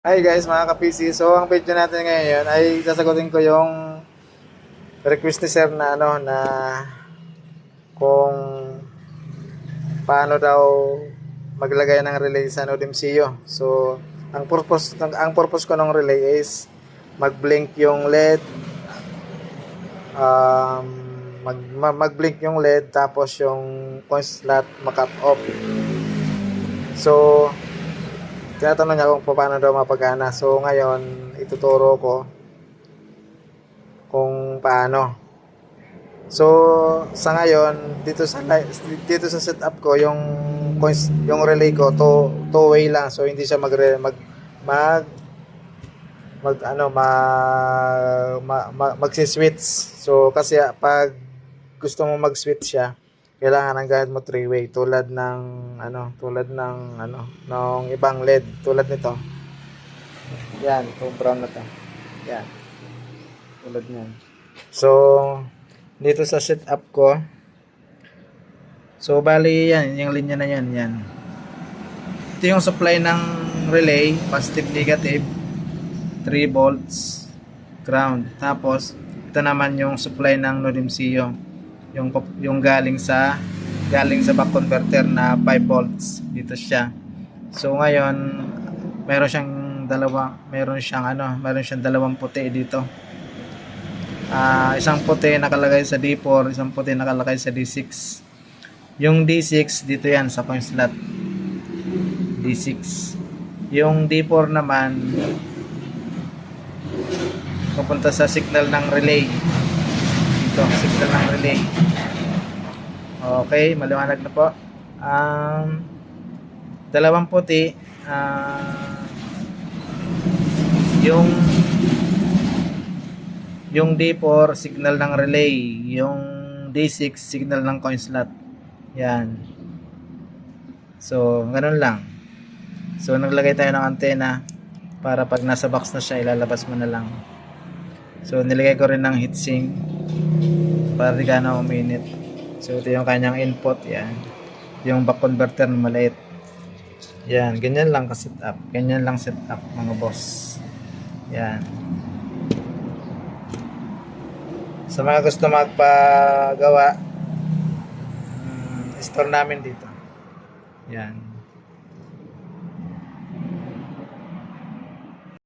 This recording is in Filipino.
Hi guys, mga ka-PC. So, ang video natin ngayon ay sasagutin ko yung request ni Sir na ano, na kung paano daw maglagay ng relay sa Node MCU. So, ang purpose, ng- ang purpose ko ng relay is mag-blink yung LED, um, mag, ma- mag-blink yung LED, tapos yung point slot makat off. So, tinatanong niya kung paano daw mapagana. So, ngayon, ituturo ko kung paano. So, sa ngayon, dito sa dito sa setup ko, yung yung relay ko, to two way lang. So, hindi siya mag mag mag mag ano mag ma, ma, magsi-switch. So, kasi ah, pag gusto mo mag-switch siya, kailangan ang gamit mo three way tulad ng ano tulad ng ano ng ibang LED tulad nito. Yan itong brown na to. Yan. Tulad niyan. So dito sa setup ko so bali yan yung linya na yan yan. Ito yung supply ng relay positive negative 3 volts ground. Tapos ito naman yung supply ng node MCU yung yung galing sa galing sa back converter na 5 volts. Dito siya. So ngayon meron siyang dalawa meron siyang ano meron siyang dalawang puti dito. Ah, isang puti nakalagay sa D4 isang puti nakalagay sa D6 yung D6 dito yan sa coin slot. D6 yung D4 naman pupunta sa signal ng relay dito signal ng relay okay maliwanag na po. Um, dalawang puti ah, yung yung D4 signal ng relay. Yung D6 signal ng coin slot. Yan. So ganun lang. So naglagay tayo ng antena para pag nasa box na siya ilalabas mo na lang. So nilagay ko rin ng heatsink para di ka na uminit. So ito yung kanyang input yan. Yung back converter na maliit. Yan ganyan lang ka setup. Ganyan lang setup mga boss. Yan. Sa mga gusto magpagawa mm, store namin dito. Yan